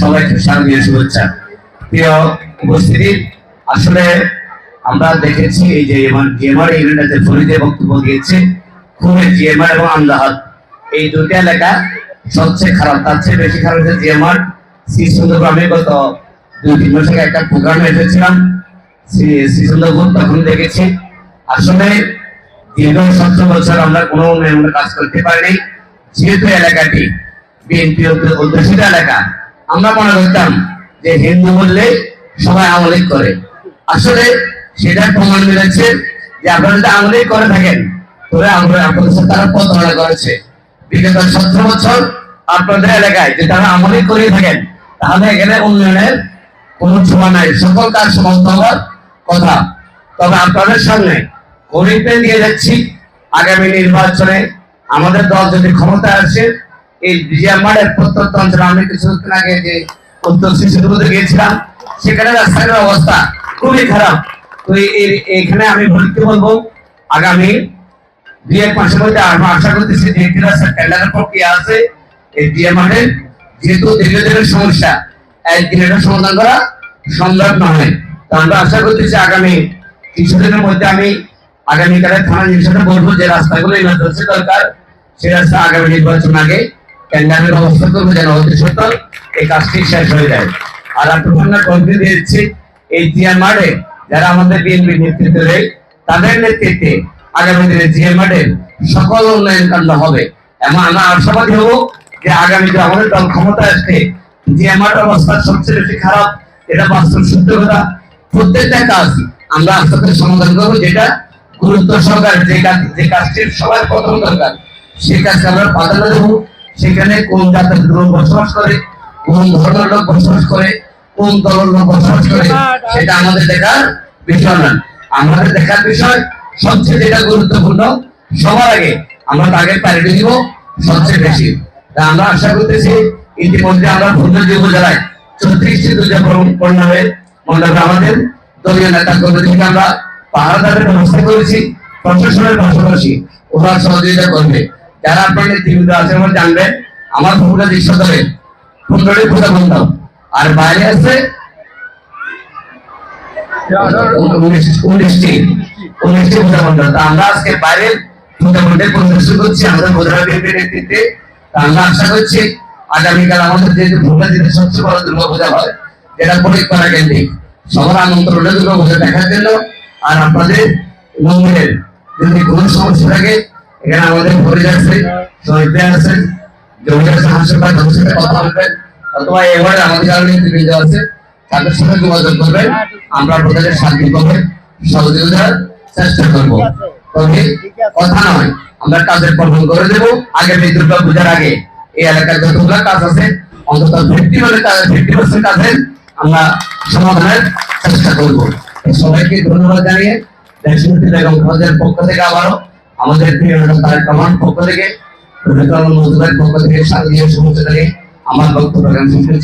সবাইকে শারদীয় শুভেচ্ছা। প্রিয় উপস্থিতি, আসলে আমরা দেখেছি এই যে জিএমআর ইউনিটাতে ফরিদে বক্তব্য দিয়েছে। খুবই জিএমআর এবং আমদাহাত এই দুটি এলাকা সবচেয়ে খারাপ, তার চেয়ে বেশি খারাপ হচ্ছে জিএমআর শ্রী সুন্দরগ্রামে গত দুই তিন মাস আগে একটা প্রোগ্রামে এসেছিলাম। শ্রী সুন্দরপুর তখন দেখেছি। আসলে দীর্ঘ সতেরো বছর আমরা কোনো উন্নয়নের কাজ করতে পারিনি। যেহেতু এলাকাটি বিএনপি অধ্যুষিত এলাকা আমরা মনে করতাম যে হিন্দু বললে সবাই আমলিক করে। আসলে সেটার প্রমাণ মিলেছে যে আপনারা যদি আমলিক করে থাকেন তবে আমরা আপনাদের তারা প্রতারণা করেছে। বিগত সতেরো বছর আপনাদের এলাকায় যে তারা আমলিক করে থাকেন, তাহলে এখানে উন্নয়নের কোনো ছোঁয়া নাই। সকল কাজ সমাপ্ত হওয়ার কথা। তবে আপনাদের সামনে কমিটমেন্ট নিয়ে যাচ্ছি। আগামী নির্বাচনে আমাদের দল যদি ক্ষমতায় আসে এই বিজিএমআরের প্রত্যন্ত অঞ্চলে আমি কিছুদিন আগে যে উত্তর শিশুগুলোতে গিয়েছিলাম, সেখানে রাস্তাঘাটের অবস্থা খুবই খারাপ। তো এখানে আমি বলতে বলব, আগামী দুই এক মাসের মধ্যে আমরা আশা করতেছি যে একটি রাস্তার টেন্ডারের প্রক্রিয়া আছে, এই বিএমআরের যেহেতু দীর্ঘদিনের সমস্যা, একদিন এটা সমাধান করা সম্ভব নয় তো আমরা আশা করতেছি আগামী কিছুদিনের মধ্যে আমি আগামীকালে থানা নির্দেশনে বলব যে রাস্তাগুলো ইমার্জেন্সি দরকার, সেই রাস্তা আগামী নির্বাচন আগে টেন্ডারের অবস্থা করব যেন অতি সত্তর এই কাজটি শেষ হয়ে যায়। আর আপনার কর্মী দিয়েছি এই জিএম মাঠে যারা আমাদের বিএনপি নেতৃত্ব দেয় তাদের নেতৃত্বে আগামী দিনে জিএম মাঠের সকল উন্নয়ন কাণ্ড হবে। এবং আমরা আশাবাদী হব যে আগামীতে আমাদের দল ক্ষমতা আসবে জিএম মাঠ অবস্থা সবচেয়ে বেশি খারাপ, এটা বাস্তব সত্য কথা। প্রত্যেকটা কাজ আমরা আস্তে আস্তে সমাধান করব, যেটা গুরুত্ব সহকারে যে কাজ যে কাজটির সবার প্রথম দরকার, সেই কাজকে আমরা প্রাধান্য দেবো। সেখানে কোন জাতের লোক বসবাস করে, কোন ধর্মের লোক বসবাস করে, কোন দলের লোক বসবাস করে, সেটা আমাদের দেখার বিষয় না। আমাদের দেখার বিষয় সবচেয়ে যেটা গুরুত্বপূর্ণ, সবার আগে আমরা তাকে প্যারিটি দিব সবচেয়ে বেশি। তা আমরা আশা করতেছি ইতিমধ্যে আমরা ভূমি উপজেলায় চৌত্রিশটি দুর্গা পণ্যবে মন্ডপে আমাদের দলীয় নেতা কর্মী থেকে আমরা পাহাড়দারের ব্যবস্থা করেছি, প্রশাসনের পাশাপাশি ওরা সহযোগিতা করবে। যারা আপনার নেতৃবৃন্দ আছে আমার জানবেন, আমার ভূমিকা দৃশ্য ধরে পনেরোটি পূজা মণ্ডপ আর বাইরে আছে আমরা আমাদের আমরা আশা করছি, আগামীকাল আমাদের যে সবচেয়ে পূজা হয় কেন্দ্রিক। আর আপনাদের মন্দিরের যদি কোনো সমস্যা থাকে এখানে আমাদের ভরে যাচ্ছে শহীদ আছে জমি আছে হাসপাতাল তাদের কথা বলবেন অথবা এবারে আমাদের যারা নেতৃবৃন্দ আছে, তাদের সাথে যোগাযোগ করবেন আমরা আপনাদের সহযোগিতার চেষ্টা করব। তবে কথা নয়, আমরা কাজের প্রবণ করে দেব। আগামী দুর্গা পূজার আগে এই এলাকার যতগুলো কাজ আছে, অন্তত ফিফটি মানে ফিফটি পার্সেন্ট কাজের আমরা সমাধানের চেষ্টা করব। সবাইকে ধন্যবাদ জানিয়ে দেশমন্ত্রী খালেদার পক্ষ থেকে আবারও আমাদের প্রিয় ম্যাডাম তারেক রহমান পক্ষ থেকে রবীন্দ্রনাথ মজুমের পক্ষ থেকে শারদীয় শুভেচ্ছা আমার বক্তব্য।